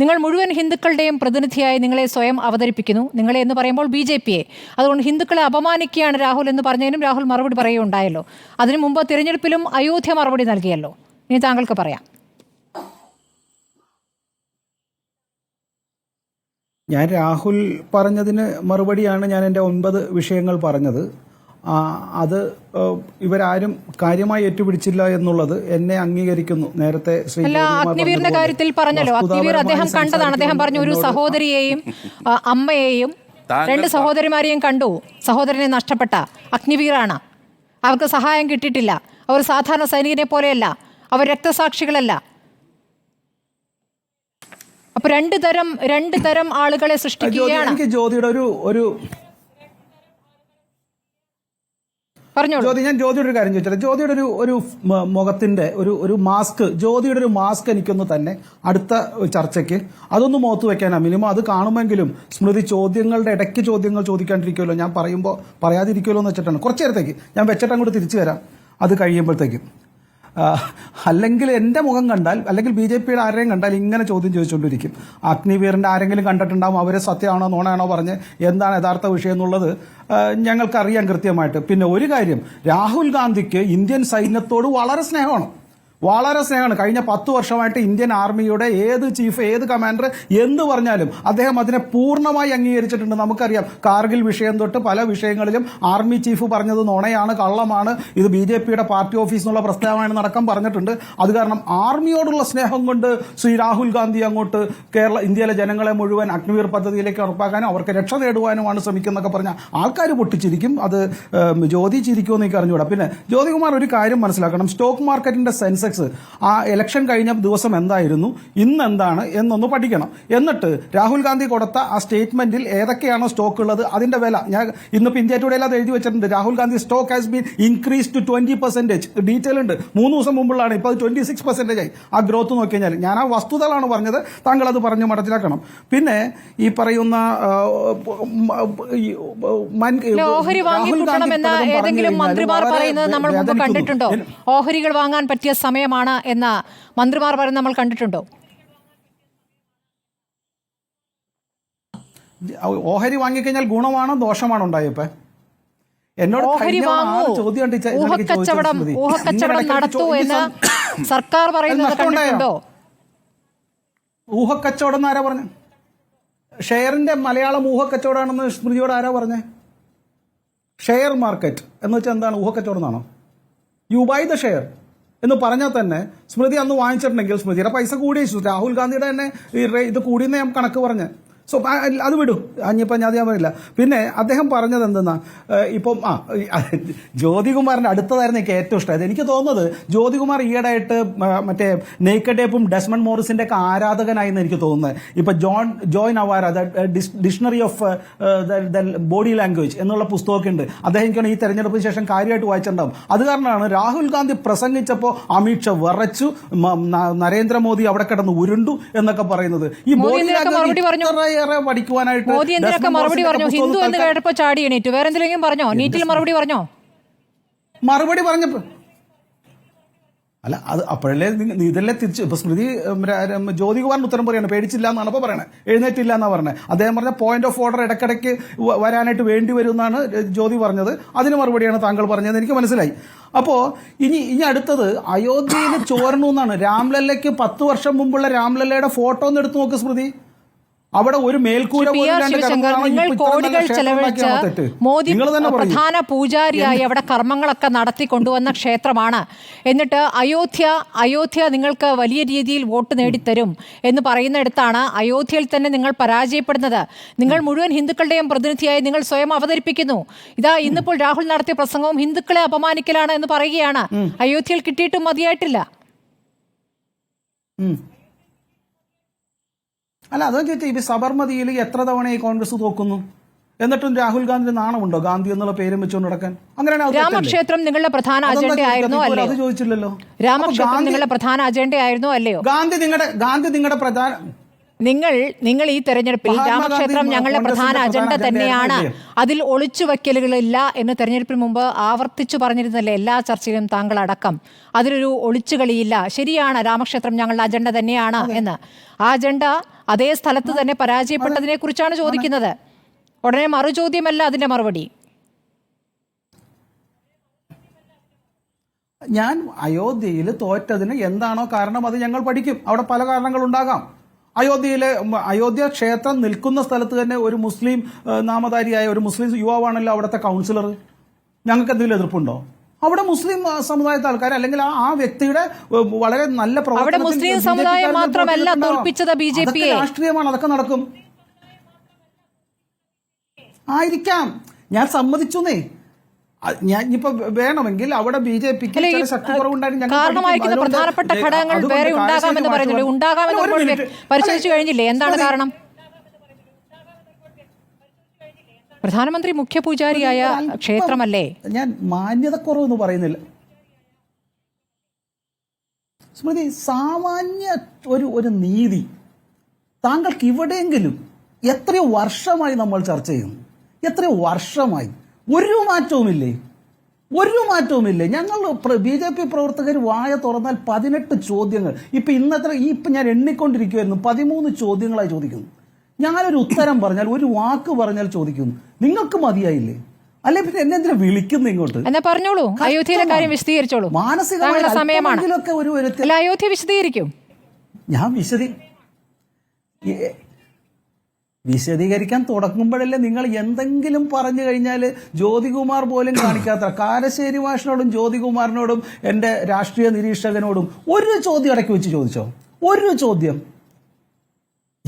നിങ്ങൾ മുഴുവൻ ഹിന്ദുക്കളുടെയും പ്രതിനിധിയായി നിങ്ങളെ സ്വയം അവതരിപ്പിക്കുന്നു. നിങ്ങളെ എന്ന് പറയുമ്പോൾ ബി ജെ പിയെ. അതുകൊണ്ട് ഹിന്ദുക്കളെ അപമാനിക്കുകയാണ് രാഹുൽ എന്ന് പറഞ്ഞതിനും രാഹുൽ മറുപടി പറയുകയുണ്ടായല്ലോ. അതിനു മുമ്പ് തിരഞ്ഞെടുപ്പിലും അയോധ്യ മറുപടി നൽകിയല്ലോ. ഇനി താങ്കൾക്ക് പറയാം. ഞാൻ രാഹുൽ പറഞ്ഞതിന് മറുപടിയാണ് ഞാൻ എന്റെ ഒൻപത് വിഷയങ്ങൾ പറഞ്ഞത്. അത് ഇവരാരും കാര്യമായി ഏറ്റുപിടിച്ചില്ല എന്നുള്ളത് എന്നെ അംഗീകരിക്കുന്നു. നേരത്തെ അഗ്നിവീറിന്റെ കാര്യത്തിൽ പറഞ്ഞല്ലോ അഗ്നിവീർ അദ്ദേഹം കണ്ടതാണ്. അദ്ദേഹം പറഞ്ഞു ഒരു സഹോദരിയെയും അമ്മയെയും രണ്ട് സഹോദരിമാരെയും കണ്ടു. സഹോദരനെ നഷ്ടപ്പെട്ട അഗ്നിവീറാണ്. അവർക്ക് സഹായം കിട്ടിയിട്ടില്ല. അവർ സാധാരണ സൈനികനെ പോലെയല്ല. അവർ രക്തസാക്ഷികളല്ല. അപ്പൊ രണ്ട് തരം രണ്ട് തരം ആളുകളെ സൃഷ്ടിക്കുകയാണ്. ജ്യോതിയുടെ ഒരു ഒരു പറഞ്ഞോളൂ ജ്യോതി ഞാൻ ജ്യോതിയുടെ ഒരു കാര്യം ചോദിച്ചത് ജ്യോതിയുടെ ഒരു ഒരു മുഖത്തിന്റെ ഒരു ഒരു മാസ്ക് ജ്യോതിയുടെ ഒരു മാസ്ക് എനിക്കൊന്ന് തന്നെ അടുത്ത ചർച്ചയ്ക്ക് അതൊന്ന് മുഖത്ത് വെക്കാനാ. മിനിമം അത് കാണുമെങ്കിലും സ്മൃതി ചോദ്യങ്ങളുടെ ഇടയ്ക്ക് ചോദ്യങ്ങൾ ചോദിക്കാണ്ടിരിക്കുമല്ലോ ഞാൻ പറയുമ്പോൾ പറയാതിരിക്കുമല്ലോ എന്ന് വെച്ചിട്ടാണ്. കുറച്ചു നേരത്തേക്ക്. ഞാൻ വെച്ചിട്ട് അങ്ങോട്ട് തിരിച്ചു വരാം. അത് കഴിയുമ്പോഴത്തേക്കും. അല്ലെങ്കിൽ എന്റെ മുഖം കണ്ടാൽ അല്ലെങ്കിൽ ബി ജെ പിയുടെ ആരെയും കണ്ടാൽ ഇങ്ങനെ ചോദ്യം ചോദിച്ചുകൊണ്ടിരിക്കും. അഗ്നിവീറിന്റെ ആരെങ്കിലും കണ്ടിട്ടുണ്ടാവും അവരെ സത്യമാണോ നോണാണോ പറഞ്ഞ് എന്താണ് യഥാർത്ഥ വിഷയം എന്നുള്ളത് ഞങ്ങൾക്കറിയാം കൃത്യമായിട്ട്. പിന്നെ ഒരു കാര്യം രാഹുൽ ഗാന്ധിക്ക് ഇന്ത്യൻ സൈന്യത്തോട് വളരെ സ്നേഹമാണ്. വളരെ സ്നേഹമാണ്. കഴിഞ്ഞ പത്ത് വർഷമായിട്ട് ഇന്ത്യൻ ആർമിയുടെ ഏത് ചീഫ് ഏത് കമാൻഡർ എന്ന് പറഞ്ഞാലും അദ്ദേഹം അതിനെ പൂർണമായി അംഗീകരിച്ചിട്ടുണ്ട്. നമുക്കറിയാം കാർഗിൽ വിഷയം തൊട്ട് പല വിഷയങ്ങളിലും ആർമി ചീഫ് പറഞ്ഞത് നുണയാണ് കള്ളമാണ്. ഇത് ബി ജെ പിയുടെ പാർട്ടി ഓഫീസ് എന്നുള്ള പ്രസ്താവന പറഞ്ഞിട്ടുണ്ട്. അത് കാരണം ആർമിയോടുള്ള സ്നേഹം കൊണ്ട് ശ്രീ രാഹുൽ ഗാന്ധി അങ്ങോട്ട് കേരള ഇന്ത്യയിലെ ജനങ്ങളെ മുഴുവൻ അഗ്നിവീർ പദ്ധതിയിലേക്ക് ഉറപ്പാക്കാനും അവർക്ക് രക്ഷ നേടുവാനുമാണ് ശ്രമിക്കുന്നതൊക്കെ പറഞ്ഞ ആൾക്കാർ പൊട്ടിച്ചിരിക്കും. അത് ജ്യോതി ചിരിക്കുമെന്ന് എനിക്ക് അറിഞ്ഞുകൂടാ. പിന്നെ ജ്യോതികുമാർ ഒരു കാര്യം മനസ്സിലാക്കണം. സ്റ്റോക്ക് മാർക്കറ്റിന്റെ സെൻസെക്സ് ആ ഇലക്ഷൻ കഴിഞ്ഞ ദിവസം എന്തായിരുന്നു? ഇന്ന് എന്താണ് എന്നൊന്ന് പഠിക്കണം. എന്നിട്ട് രാഹുൽ ഗാന്ധി കൊടുത്ത ആ സ്റ്റേറ്റ്മെന്റിൽ ഏതൊക്കെയാണോ സ്റ്റോക്ക് ഉള്ളത്? അതിന്റെ വില. ഞാൻ ഇന്നിപ്പോൾ ഇന്ത്യ ടുഡേയിൽ അത് എഴുതി വെച്ചിട്ടുണ്ട്. Rahul Gandhi stock has been increase to twenty percentage detail ഉണ്ട്. മൂന്ന് ദിവസം മുമ്പുള്ളതാണ്. ഇപ്പോൾ അത് ട്വന്റി സിക്സ് പെർസെന്റേജ് ആയി. ആ ഗ്രോത്ത് നോക്കി കഴിഞ്ഞാൽ ഞാൻ ആ വസ്തുതകളാണ് പറഞ്ഞത്. താങ്കൾ അത് പറഞ്ഞ് മനസ്സിലാക്കണം പിന്നെ ഈ പറയുന്ന ഓഹരി പറഞ്ഞു ഏതെങ്കിലും മന്ത്രിമാർ പറയുന്നത് നമ്മൾ മുമ്പ് കണ്ടിട്ടുണ്ടോ? ഓഹരികൾ വാങ്ങാൻ പറ്റിയ സമയമാണ് എന്ന് മന്ത്രിമാർ പറയുന്നത് നമ്മൾ കണ്ടിട്ടുണ്ടോ? ഓഹരി വാങ്ങിക്കഴിഞ്ഞാൽ ഗുണമാണോ ദോഷമാണോ ഉണ്ടായപ്പോ എന്നോട് ചോദ്യം ഊഹക്കച്ചവടം ഊഹക്കച്ചവടം നടത്തൂ എന്ന് സർക്കാർ പറയുന്നത് കണ്ടിട്ടുണ്ടോ? ഊഹക്കച്ചവടം ആരാ പറഞ്ഞു? ഷെയറിന്റെ മലയാളം ഊഹക്കച്ചവടമാണെന്ന് സ്മൃതിയോട് ആരാ പറഞ്ഞേ? ഷെയർ മാർക്കറ്റ് എന്ന് വെച്ചാൽ എന്താണ്? ഊഹക്കച്ചവടം എന്നാണോ? യു ബൈ ദ ഷെയർ എന്ന് പറഞ്ഞാൽ തന്നെ സ്മൃതി അന്ന് വാങ്ങിച്ചിട്ടുണ്ടെങ്കിൽ സ്മൃതിയുടെ പൈസ കൂടിയ രാഹുൽ ഗാന്ധിയുടെ തന്നെ ഇത് കൂടിയെന്ന് ഞാൻ കണക്ക് പറഞ്ഞ്. സോ അത് വിടൂ. അഞ്ഞിപ്പം ഞാൻ ഞാൻ പറയില്ല. പിന്നെ അദ്ദേഹം പറഞ്ഞത് എന്തെന്നാ ഇപ്പം ആ ജ്യോതികുമാറിന്റെ ജ്യോതികുമാറിന്റെ അടുത്തതായിരുന്നു എനിക്ക് ഏറ്റവും ഇഷ്ടമായത് എനിക്ക് തോന്നുന്നത് ജ്യോതികുമാർ ഈയിടെയായിട്ട് മറ്റേ നെയ്ക്കഡ് ഡെസ്മൺ മോറിസിന്റെ ഒക്കെ ആരാധകനായി എന്ന് എനിക്ക് തോന്നുന്നത്. ഇപ്പം John join Joy Navarro dictionary of the body language എന്നുള്ള പുസ്തകമൊക്കെ ഉണ്ട്. അദ്ദേഹം എനിക്കാണ് ഈ തെരഞ്ഞെടുപ്പിന് ശേഷം കാര്യമായിട്ട് വായിച്ചിട്ടുണ്ടാവും. അത് കാരണമാണ് രാഹുൽ ഗാന്ധി പ്രസംഗിച്ചപ്പോൾ അമിത് ഷാ വിറച്ചു നരേന്ദ്രമോദി അവിടെ കിടന്ന് ഉരുണ്ടു എന്നൊക്കെ പറയുന്നത്. ഈ ബോഡി? ലാംഗ്വേജ് ഏറെ പഠിക്കുവാനായിട്ട് മോദി എന്തിനൊക്കെ മറുപടി പറഞ്ഞു? ഹിന്ദു എന്ന് കേട്ടപ്പോ ചാടി എണീറ്റു? വേറെ എന്തെങ്കിലും പറഞ്ഞോ? നീറ്റിൽ മറുപടി പറഞ്ഞോ? മറുപടി പറഞ്ഞപ്പോ അല്ല അത് അപ്പോഴല്ലേ ഇതല്ലേ തിരിച്ച് ഇപ്പൊ സ്മൃതി ജ്യോതി ജ്യോതികുമാറിന് ഉത്തരം പറയാണ്. പേടിച്ചില്ല എന്നാണ് ഇപ്പൊ പറയണത് എഴുന്നേറ്റില്ല എന്നാ പറഞ്ഞത് അദ്ദേഹം പറഞ്ഞ പോയിന്റ് ഓഫ് ഓർഡർ ഇടക്കിടയ്ക്ക് വരാനായിട്ട് വേണ്ടി വരും എന്നാണ് ജ്യോതി പറഞ്ഞത്. അതിന് മറുപടിയാണ് താങ്കൾ പറഞ്ഞത് എനിക്ക് മനസ്സിലായി. അപ്പോ ഇനി ഇനി അടുത്തത് അയോധ്യയിൽ ചോരണു എന്നാണ് രാംലല്ലയ്ക്ക് പത്ത് വർഷം മുമ്പുള്ള രാംലല്ലയുടെ ഫോട്ടോ ഒന്ന് എടുത്തു നോക്ക് സ്മൃതി. അവിടെ ഒരു മേൽക്കൂര നിങ്ങൾ കോടികൾ ചെലവഴിച്ച് മോദി പ്രധാന പൂജാരിയായി അവിടെ കർമ്മങ്ങളൊക്കെ നടത്തി കൊണ്ടുവന്ന ക്ഷേത്രമാണ്. എന്നിട്ട് അയോധ്യ അയോധ്യ നിങ്ങൾക്ക് വലിയ രീതിയിൽ വോട്ട് നേടിത്തരും എന്ന് പറയുന്നിടത്താണ് അയോധ്യയിൽ തന്നെ നിങ്ങൾ പരാജയപ്പെടുന്നത്. നിങ്ങൾ മുഴുവൻ ഹിന്ദുക്കളുടെയും പ്രതിനിധിയായി നിങ്ങൾ സ്വയം അവതരിപ്പിക്കുന്നു. ഇതാ ഇന്നിപ്പോൾ രാഹുൽ നടത്തിയ പ്രസംഗവും ഹിന്ദുക്കളെ അപമാനിക്കലാണ് എന്ന് പറയുകയാണ്. അയോധ്യയിൽ കിട്ടിയിട്ടും മതിയായിട്ടില്ല. അല്ല അതെന്ന് ചോദിച്ചാൽ ഇപ്പം സബർമതിയിൽ എത്ര തവണ ഈ കോൺഗ്രസ് തോക്കുന്നു? എന്നിട്ടും രാഹുൽ ഗാന്ധി നാണമുണ്ടോ? ഗാന്ധി എന്നുള്ള പേരും വെച്ചുകൊണ്ട് നടക്കാൻ? അങ്ങനെയാണ് രാമക്ഷേത്രം നിങ്ങളുടെ പ്രധാന അജണ്ട? ആയിരുന്നോ അത് ചോദിച്ചില്ലല്ലോ? രാമക്ഷേത്രം നിങ്ങളുടെ പ്രധാന അജണ്ട ആയിരുന്നോ അല്ലയോ? ഗാന്ധി നിങ്ങളുടെ ഗാന്ധി നിങ്ങളുടെ പ്രധാന നിങ്ങൾ നിങ്ങൾ ഈ തെരഞ്ഞെടുപ്പിൽ രാമക്ഷേത്രം ഞങ്ങളുടെ പ്രധാന അജണ്ട തന്നെയാണ്. അതിൽ ഒളിച്ചു വയ്ക്കലുകളില്ല എന്ന് തെരഞ്ഞെടുപ്പിന് മുമ്പ് ആവർത്തിച്ചു പറഞ്ഞിരുന്നല്ലേ എല്ലാ ചർച്ചയിലും താങ്കൾ അടക്കം അതിലൊരു ഒളിച്ചുകളിയില്ല. ശരിയാണ് രാമക്ഷേത്രം ഞങ്ങളുടെ അജണ്ട തന്നെയാണ് എന്ന്. ആ അജണ്ട അതേ സ്ഥലത്ത് തന്നെ പരാജയപ്പെട്ടതിനെ കുറിച്ചാണ് ചോദിക്കുന്നത്. ഉടനെ മറുചോദ്യമല്ല അതിന്റെ മറുപടി. ഞാൻ അയോധ്യയിൽ തോറ്റതിന് എന്താണോ കാരണം അത് ഞങ്ങൾ പഠിക്കും. അവിടെ പല കാരണങ്ങൾ കാരണങ്ങളുണ്ടാകാം അയോധ്യയിലെ അയോധ്യ ക്ഷേത്രം നിൽക്കുന്ന സ്ഥലത്ത് തന്നെ ഒരു മുസ്ലിം നാമധാരിയായ ഒരു മുസ്ലിം യുവാവാണല്ലോ അവിടുത്തെ കൗൺസിലർ. ഞങ്ങൾക്ക് എന്തെങ്കിലും എതിർപ്പുണ്ടോ? അവിടെ മുസ്ലിം സമുദായത്തെ ആൾക്കാർ അല്ലെങ്കിൽ ആ- വ്യക്തിയുടെ വളരെ നല്ല അവിടെ മുസ്ലിം സമുദായം മാത്രമല്ല. തോൽപ്പിച്ചത് ബി ജെ അതൊക്കെ രാഷ്ട്രീയമാണ് അതൊക്കെ നടക്കും. ആയിരിക്കാം. ഞാൻ സമ്മതിച്ചു നേ ഞാൻ ഇപ്പൊ വേണമെങ്കിൽ അവിടെ ബി ജെ പിക്ക് ശക്തി കുറവുണ്ടായിരുന്നു ഞങ്ങൾ കാരണമായിരിക്കുന്ന പ്രധാനപ്പെട്ട ഘടകങ്ങൾ വേറെ ഉണ്ടാകാമെന്ന് പറയുന്നുണ്ട് ഉണ്ടാകാമെന്ന് പരിശോധിച്ചു കഴിഞ്ഞില്ലേ? എന്താണ് കാരണം? പ്രധാനമന്ത്രി മുഖ്യ പൂജാരിയായ ക്ഷേത്രമല്ലേ? ഞാൻ മാന്യതക്കുറവെന്ന് പറയുന്നില്ല. സ്മൃതി സാമാന്യ ഒരു ഒരു നീതി താങ്കൾക്ക് ഇവിടെയെങ്കിലും എത്രയോ വർഷമായി നമ്മൾ ചർച്ച ചെയ്യുന്നു. എത്രയോ വർഷമായി. ഒരു മാറ്റവുമില്ലേ? ഒരു മാറ്റവുമില്ലേ? ഞങ്ങൾ ബി ജെ പി പ്രവർത്തകർ വായ തുറന്നാൽ പതിനെട്ട് ചോദ്യങ്ങൾ. ഇപ്പം ഇന്നത്ര ഈ ഇപ്പം ഞാൻ എണ്ണിക്കൊണ്ടിരിക്കുമായിരുന്നു പതിമൂന്ന് ചോദ്യങ്ങളായി ചോദിക്കുന്നു. ഞാനൊരു ഉത്തരം പറഞ്ഞാൽ ഒരു വാക്ക് പറഞ്ഞാൽ ചോദിക്കുന്നു. നിങ്ങൾക്ക് മതിയായില്ലേ? അല്ലെ പിന്നെ എന്നെ എന്തിനാ വിളിക്കുന്നു ഇങ്ങോട്ട്? എന്നാ പറഞ്ഞോളൂ. അയോധ്യയിലെ കാര്യം വിശദീകരിച്ചോളൂ. മാനസികമായ സമയമാണ്. ഒരു അയോധ്യ വിശദീകരിക്കും. ഞാൻ വിശദീ വിശദീകരിക്കാൻ തുടങ്ങുമ്പോഴല്ലേ നിങ്ങൾ എന്തെങ്കിലും പറഞ്ഞു കഴിഞ്ഞാൽ ജ്യോതികുമാർ പോലും കാണിക്കാത്ത കാരശ്ശേരി മാഷിനോടും ജ്യോതികുമാറിനോടും എന്റെ രാഷ്ട്രീയ നിരീക്ഷകനോടും ഒരു ചോദ്യം ഇടയ്ക്ക് വെച്ച് ചോദിച്ചോ? ഒരു ചോദ്യം.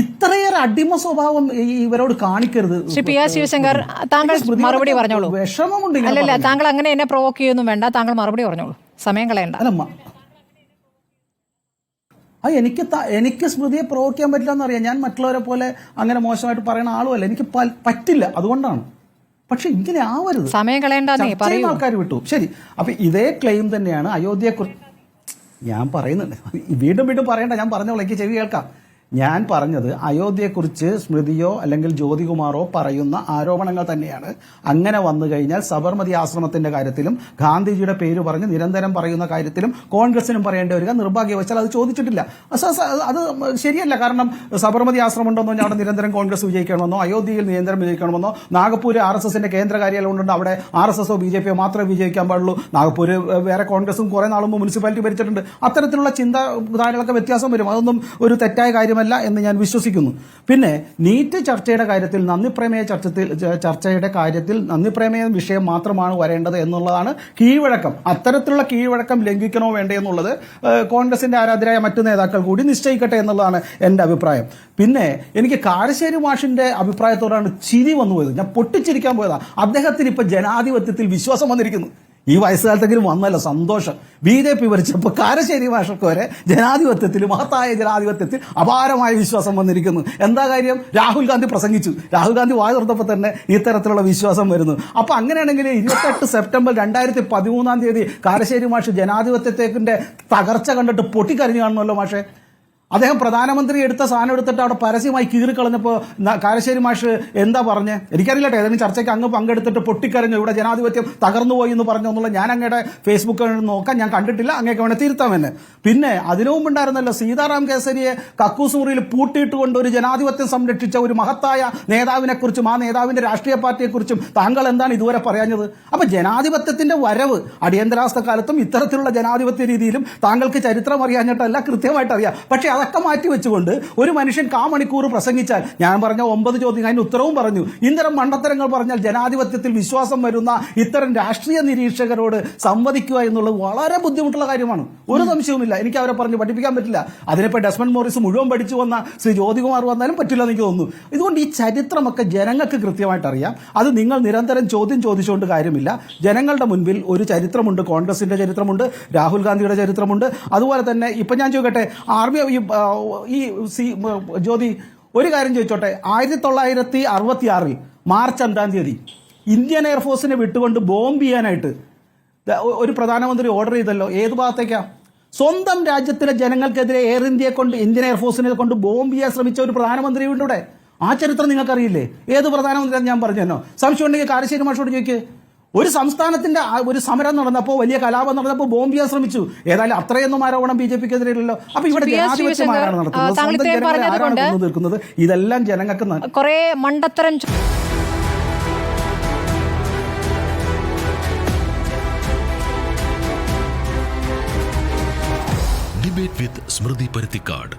ഇത്രയേറെ അടിമ സ്വഭാവം ഇവരോട് കാണിക്കരുത്. ശ്രീ പി ആർ ശിവശങ്കർ താങ്കൾ മറുപടി പറഞ്ഞോളൂ. വിഷമമുണ്ട് അല്ലല്ല താങ്കൾ അങ്ങനെ എന്നെ പ്രൊവോക്ക് ചെയ്യൊന്നും വേണ്ട താങ്കൾ മറുപടി പറഞ്ഞോളൂ. സമയം കളയണ്ട. അല്ല ആ എനിക്ക് എനിക്ക് സ്മൃതിയെ പ്രവോക്ക് ചെയ്യാൻ പറ്റില്ല എന്നറിയാം. ഞാൻ മറ്റുള്ളവരെ പോലെ അങ്ങനെ മോശമായിട്ട് പറയുന്ന ആളുമല്ല. എനിക്ക് പറ്റില്ല അതുകൊണ്ടാണ്. പക്ഷെ ഇങ്ങനെ ആവരുത്. സമയം കളയേണ്ട ആൾക്കാർ വിട്ടു. ശരി അപ്പൊ ഇതേ ക്ലെയിം തന്നെയാണ് അയോധ്യയെക്കുറിച്ച് ഞാൻ പറയുന്നുണ്ട്. വീണ്ടും വീണ്ടും പറയണ്ട ഞാൻ പറഞ്ഞോളൂ എനിക്ക് ചെവി കേൾക്കാം. ഞാൻ പറഞ്ഞത് അയോധ്യയെക്കുറിച്ച് സ്മൃതിയോ അല്ലെങ്കിൽ ജ്യോതികുമാറോ പറയുന്ന ആരോപണങ്ങൾ തന്നെയാണ്. അങ്ങനെ വന്നു കഴിഞ്ഞാൽ സബർമതി ആശ്രമത്തിന്റെ കാര്യത്തിലും ഗാന്ധിജിയുടെ പേര് പറഞ്ഞ് നിരന്തരം പറയുന്ന കാര്യത്തിലും കോൺഗ്രസിനും പറയേണ്ടി വരിക നിർഭാഗ്യവശാൽ അത് ചോദിച്ചിട്ടില്ല. അത് ശരിയല്ല. കാരണം സബർമതി ആശ്രമം ഉണ്ടെന്നോ അവിടെ നിരന്തരം കോൺഗ്രസ് വിജയിക്കണമെന്നോ അയോധ്യയിൽ നിരന്തരം വിജയിക്കണമെന്നോ നാഗപ്പൂര് ആർ എസ് എസിന്റെ കേന്ദ്ര കാര്യാലയം അവിടെ ആർ എസ് എസോ ബി ജെ പിയോ മാത്രമേ വിജയിക്കാൻ പാടുള്ളൂ. നാഗപ്പൂര് വേറെ കോൺഗ്രസും കുറെ നാളും മുനിസിപ്പാലിറ്റി ഭരിച്ചിട്ടുണ്ട്. അത്തരത്തിലുള്ള ചിന്താധാരകളൊക്കെ വ്യത്യാസം വരും. അതൊന്നും ഒരു തെറ്റായ കാര്യമല്ല. എന്ന് ഞാൻ വിശ്വസിക്കുന്നു. പിന്നെ നീറ്റ് ചർച്ചയുടെ കാര്യത്തിൽ നന്ദി പ്രമേയ ചർച്ചത്തിൽ ചർച്ചയുടെ കാര്യത്തിൽ നന്ദി പ്രമേയ വിഷയം മാത്രമാണ് വരേണ്ടത് എന്നുള്ളതാണ് കീഴ്വഴക്കം. അത്തരത്തിലുള്ള കീഴ്വഴക്കം ലംഘിക്കണോ വേണ്ടേ എന്നുള്ളത് കോൺഗ്രസിന്റെ ആരാധരായ മറ്റു നേതാക്കൾ കൂടി നിശ്ചയിക്കട്ടെ എന്നുള്ളതാണ് എന്റെ അഭിപ്രായം. പിന്നെ എനിക്ക് കാരശ്ശേരി മാഷിന്റെ അഭിപ്രായത്തോടാണ് ചിരി വന്നു പോയത് ഞാൻ പൊട്ടിച്ചിരിക്കാൻ പോയതാ. അദ്ദേഹത്തിന് ഇപ്പൊ ജനാധിപത്യത്തിൽ വിശ്വാസം വന്നിരിക്കുന്നു. ഈ വയസ്സുകാലത്തെങ്കിലും വന്നല്ല സന്തോഷം. ബി ജെ പി ഭരിച്ചപ്പോൾ കാരശ്ശേരി ഭാഷക്ക് വരെ ജനാധിപത്യത്തിൽ മഹത്തായ ജനാധിപത്യത്തിൽ അപാരമായ വിശ്വാസം വന്നിരിക്കുന്നു. എന്താ കാര്യം? രാഹുൽ ഗാന്ധി പ്രസംഗിച്ചു. രാഹുൽ ഗാന്ധി വായ തുറന്നപ്പോൾ തന്നെ ഇത്തരത്തിലുള്ള വിശ്വാസം വരുന്നു. അപ്പോൾ അങ്ങനെയാണെങ്കിൽ ഇരുപത്തെട്ട് സെപ്റ്റംബർ രണ്ടായിരത്തി പതിമൂന്നാം തീയതി കാരശ്ശേരി മാഷ് ജനാധിപത്യത്തേക്കിന്റെ തകർച്ച കണ്ടിട്ട് പൊട്ടിക്കരഞ്ഞു കാണുമല്ലോ മാഷെ. അദ്ദേഹം പ്രധാനമന്ത്രി എടുത്ത സാധനം എടുത്തിട്ട് അവിടെ പരസ്യമായി കീറിക്കളഞ്ഞപ്പോൾ കാരശ്ശേരി മാഷ് എന്താ പറഞ്ഞ്? എനിക്കറിയില്ല ഏതെങ്കിലും ചർച്ചയ്ക്ക് അങ്ങ് പങ്കെടുത്തിട്ട് പൊട്ടിക്കരഞ്ഞു. ഇവിടെ ജനാധിപത്യം തകർന്നു പോയി എന്ന് പറഞ്ഞു എന്നുള്ള ഞാൻ അങ്ങയുടെ ഫേസ്ബുക്ക് നോക്കാൻ ഞാൻ കണ്ടിട്ടില്ല. അങ്ങേക്ക് വേണേ തിരുത്താം എന്നെ. പിന്നെ അതിനു മുമ്പുണ്ടായിരുന്നല്ലോ സീതാറാം കേസരിയെ കക്കൂസ് മുറിയിൽ പൂട്ടിയിട്ടുകൊണ്ട് ഒരു ജനാധിപത്യം സംരക്ഷിച്ച ഒരു മഹത്തായ നേതാവിനെക്കുറിച്ചും ആ നേതാവിന്റെ രാഷ്ട്രീയ പാർട്ടിയെക്കുറിച്ചും താങ്കൾ എന്താണ് ഇതുവരെ പറയാഞ്ഞത്? അപ്പൊ ജനാധിപത്യത്തിന്റെ വരവ് അടിയന്തരാവസ്ഥ കാലത്തും ഇത്തരത്തിലുള്ള ജനാധിപത്യ രീതിയിലും താങ്കൾക്ക് ചരിത്രം അറിയാഞ്ഞിട്ടല്ല കൃത്യമായിട്ട് അറിയാം പക്ഷെ അതൊക്കെ മാറ്റി വെച്ചുകൊണ്ട് ഒരു മനുഷ്യൻ കാ മണിക്കൂർ പ്രസംഗിച്ചാൽ ഞാൻ പറഞ്ഞ ഒമ്പത് ചോദ്യം അതിന് ഉത്തരവും പറഞ്ഞു. ഇത്തരം മണ്ടത്തരങ്ങൾ പറഞ്ഞാൽ ജനാധിപത്യത്തിൽ വിശ്വാസം വരുന്ന ഇത്തരം രാഷ്ട്രീയ നിരീക്ഷകരോട് സംവദിക്കുക എന്നുള്ളത് വളരെ ബുദ്ധിമുട്ടുള്ള കാര്യമാണ്. ഒരു സംശയവുമില്ല. എനിക്ക് അവരെ പറഞ്ഞ് പഠിപ്പിക്കാൻ പറ്റില്ല. അതിനിപ്പോ ഡെസ്മണ്ട് മോറിസ് മുഴുവൻ പഠിച്ചു വന്ന ശ്രീ ജ്യോതികുമാർ വന്നാലും പറ്റില്ല എനിക്ക് തോന്നുന്നു. ഇതുകൊണ്ട് ഈ ചരിത്രമൊക്കെ ജനങ്ങൾക്ക് കൃത്യമായിട്ട് അറിയാം. അത് നിങ്ങൾ നിരന്തരം ചോദ്യം ചോദിച്ചുകൊണ്ട് കാര്യമില്ല. ജനങ്ങളുടെ മുൻപിൽ ഒരു ചരിത്രമുണ്ട്. കോൺഗ്രസിന്റെ ചരിത്രമുണ്ട്. രാഹുൽ ഗാന്ധിയുടെ ചരിത്രമുണ്ട്. അതുപോലെ തന്നെ ഇപ്പൊ ഞാൻ ചോദിക്കട്ടെ ആർമി ഈ സി ജ്യോതി ഒരു കാര്യം ചോദിച്ചോട്ടെ. ആയിരത്തി തൊള്ളായിരത്തി അറുപത്തി ആറിൽ മാർച്ച് അഞ്ചാം തീയതി ഇന്ത്യൻ എയർഫോഴ്സിനെ വിട്ടുകൊണ്ട് ബോംബ് ചെയ്യാനായിട്ട് ഒരു പ്രധാനമന്ത്രി ഓർഡർ ചെയ്തല്ലോ. ഏത് ഭാഗത്തേക്കാ? സ്വന്തം രാജ്യത്തിലെ ജനങ്ങൾക്കെതിരെ എയർ ഇന്ത്യയെ കൊണ്ട് ഇന്ത്യൻ എയർഫോഴ്സിനെ കൊണ്ട് ബോംബ് ചെയ്യാൻ ശ്രമിച്ച ഒരു പ്രധാനമന്ത്രി ഇവിടെ. ആ ചരിത്രം നിങ്ങൾക്കറിയില്ലേ? ഏത് പ്രധാനമന്ത്രിയാണെന്ന് ഞാൻ പറഞ്ഞു തന്നോ സംശയം ഉണ്ടെങ്കിൽ കാരശ്ശേരി മാഷോട് ചോദിക്ക്. ഒരു സംസ്ഥാനത്തിന്റെ ആ ഒരു സമരം നടന്നപ്പോൾ വലിയ കലാപം നടന്നപ്പോൾ ബോംബ് ചെയ്യാൻ ശ്രമിച്ചു. ഏതായാലും അത്രയൊന്നും ആരോപണം ബി ജെ പിക്ക് എതിരെയല്ലോ അപ്പൊ ഇവിടെ ജനാധിപത്യമാരാണ് നടത്തുന്നത്. സ്വന്തം ജനങ്ങളെ ആരാണ് തീർക്കുന്നത് ഇതെല്ലാം ജനങ്ങൾക്ക് കുറെ മണ്ടത്തരം ഡിബേറ്റ് വിത്ത് സ്മൃതി പരുത്തിക്കാട്